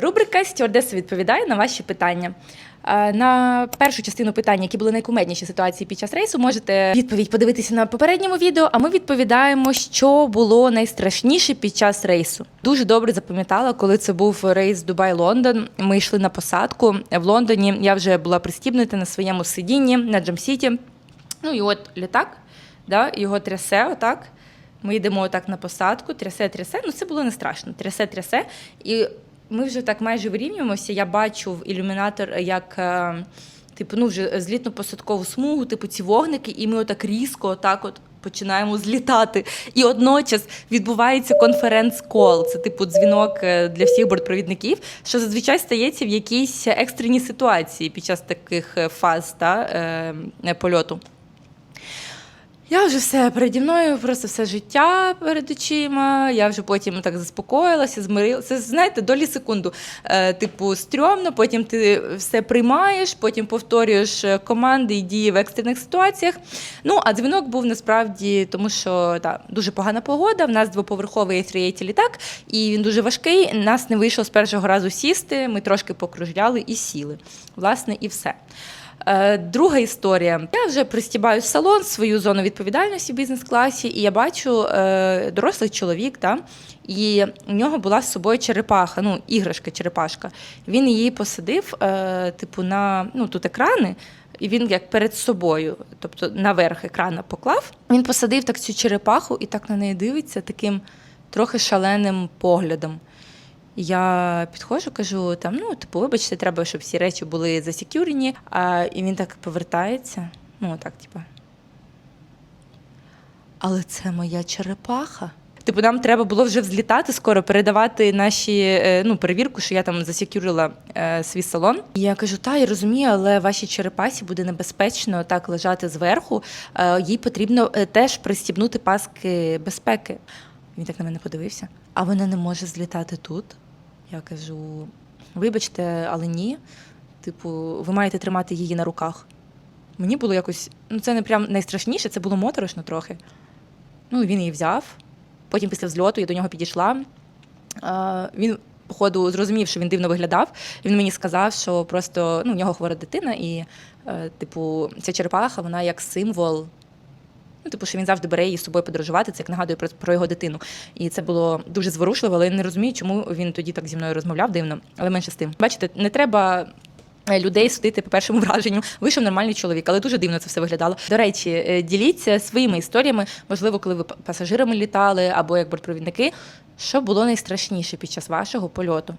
Рубрика Стюардеса відповідає на ваші питання. Е, На першу частину питань, які були найкумедніші ситуації під час рейсу, можете відповідь подивитися на попередньому відео. А ми відповідаємо, що було найстрашніше під час рейсу. Дуже добре запам'ятала, коли це був рейс Дубай-Лондон. Ми йшли на посадку в Лондоні. Я вже була пристібнута на своєму сидінні на Джамсіті. Ну і от літак, да, його трясе отак. Ми йдемо отак на посадку, трясе, трясе. Ну це було не страшно. Трясе, трясе. І ми вже так майже вирівнюємося. Я бачу в ілюмінатор, як. е, Типу, ну вже злітно-посадкову смугу, типу ці вогники, і ми отак різко, отак от починаємо злітати. І одночас відбувається конференц-кол. Це типу дзвінок е, для всіх бортпровідників, що зазвичай стається в якійсь екстреній ситуації під час таких е, фаз та, е, польоту. Я вже все переді мною, просто все життя перед очима. Я вже потім так заспокоїлася, змирилася. Знаєте, долі секунду. Е, типу, стрьомно, потім ти все приймаєш, потім повторюєш е, команди і дії в екстрених ситуаціях. Ну, а дзвінок був насправді, тому що та, дуже погана погода. В нас двоповерховий A380 літак, і він дуже важкий. Нас не вийшло з першого разу сісти. Ми трошки покружляли і сіли. Власне, і все. Е, Друга історія. Я вже пристібаю в салон свою зону відповідальності в бізнес-класі, і я бачу е, дорослий чоловік, та, і у нього була з собою черепаха, ну, іграшка, черепашка. Він її посадив, е, типу, на ну, тут екрани. І він як перед собою, тобто наверх екрана поклав. Він посадив так цю черепаху і так на неї дивиться таким трохи шаленим поглядом. Я підходжу, кажу, там, ну, типу, вибачте, треба, щоб всі речі були засекюрені. А, і він так повертається. Ну, так, типу. Але це моя черепаха. Типу, нам треба було вже взлітати скоро, передавати наші е, ну, перевірку, що я там засекюрила е, свій салон. І я кажу, та я розумію, але вашій черепасі буде небезпечно так лежати зверху. Е, їй потрібно е, теж пристібнути паски безпеки. Він так на мене подивився. А вона не може злітати тут. Я кажу: вибачте, але ні. Типу, ви маєте тримати її на руках. Мені було якось, ну це не прям найстрашніше, це було моторошно трохи. Ну, він її взяв. Потім після взльоту я до нього підійшла. А, він, походу, зрозумів, що він дивно виглядав. Він мені сказав, що просто ну, в нього хвора дитина, і, е, типу, ця черепаха, вона як символ. Ну, типу, що він завжди бере її з собою подорожувати, це як нагадує про, про його дитину. І це було дуже зворушливо, але я не розумію, чому він тоді так зі мною розмовляв дивно, але менше з тим. Бачите, не треба. е, Людей судити по першому враженню. Вийшов нормальний чоловік, але дуже дивно це все виглядало. До речі, е, діліться своїми історіями, можливо, коли ви пасажирами літали або як бортпровідники. Що було найстрашніше під час вашого польоту?